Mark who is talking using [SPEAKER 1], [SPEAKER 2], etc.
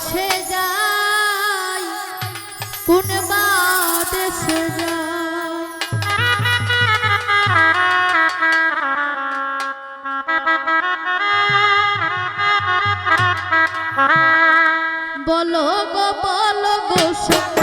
[SPEAKER 1] দেশে যাই কোন বা দেশে যাই বলো গো বলো গো